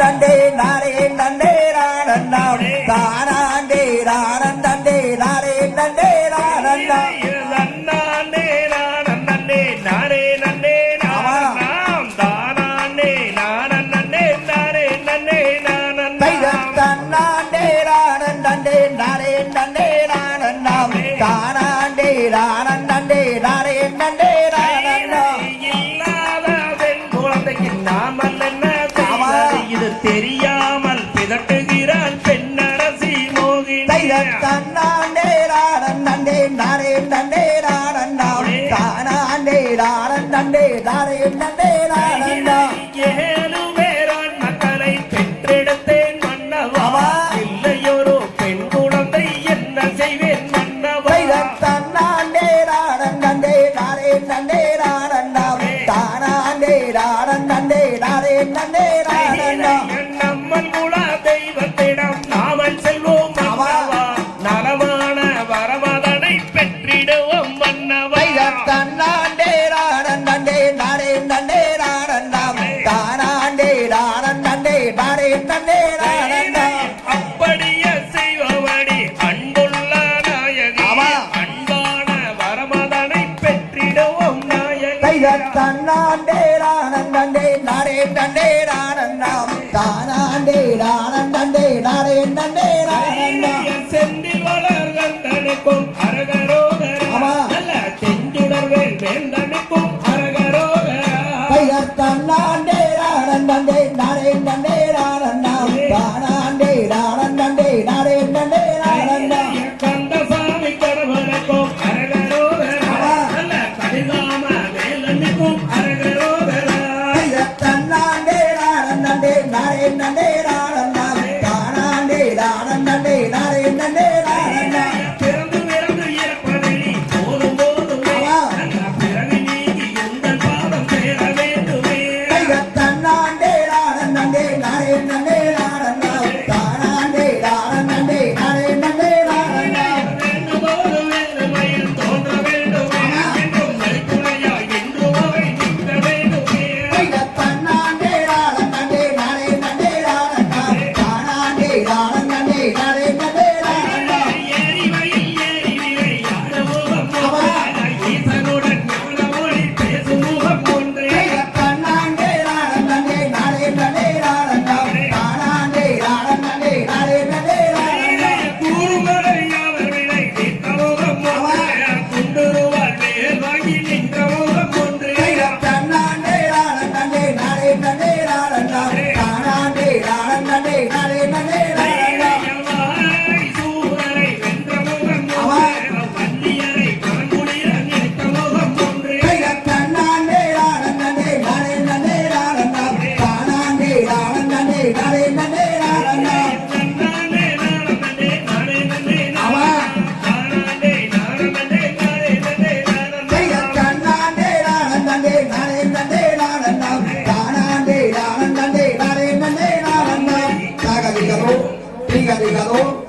தானந்தண்டே நாரே நண்டே நானந்தாம் தானாண்டே நாரே நன்னாண்டே நானே நானே நன்னே நாம் தானாண்டே தன்னாண்டே நானந்தண்டே நாரே நாரே நண்டே நானந்தாம் இல்லாத பெண் குழந்தைக்கு நாமல் ஏழு பேரான் மக்களை பெற்றெடுத்தேன் மன்னவா. இல்லையொரு பெண் குழந்தை என்ன செய்வேன் மன்னவா. நாரே நண்டே நானந்தாம் தானாண்டே நானந்தண்டே தன்னாண்டே நானந்தண்டே நாரே நண்டே நானந்தாம் தானாண்டே நானந்தண்டே நாரே நண்டே நானந்தாம் அப்படியே செய்வபடி அன்புள்ள நாயகி. அன்பான வரமதனை பெற்றிடுவோம் நாயகி. தன்னாண்டே நண்டே தானாண்டே நண்டே செந்தில் வளர்கந்தனுக்கும் தைத தன்னாண்டே நானந்தண்டே நாரே நண்டே நானந்தாம் தானாண்டே நானந்தண்டே நாரே நண்டே நானந்தாம் கந்தசாமி கடவுளுக்கும் அரகரோகரா ஆமா. நல்ல கடிதாம வேலனுக்கும் அரகரோகரா தன்னாண்டே நானந்தண்டே நாரே நண்டே நானந்தாம் தானாண்டே நானந்தண்டே நாரே bendiga, ligador.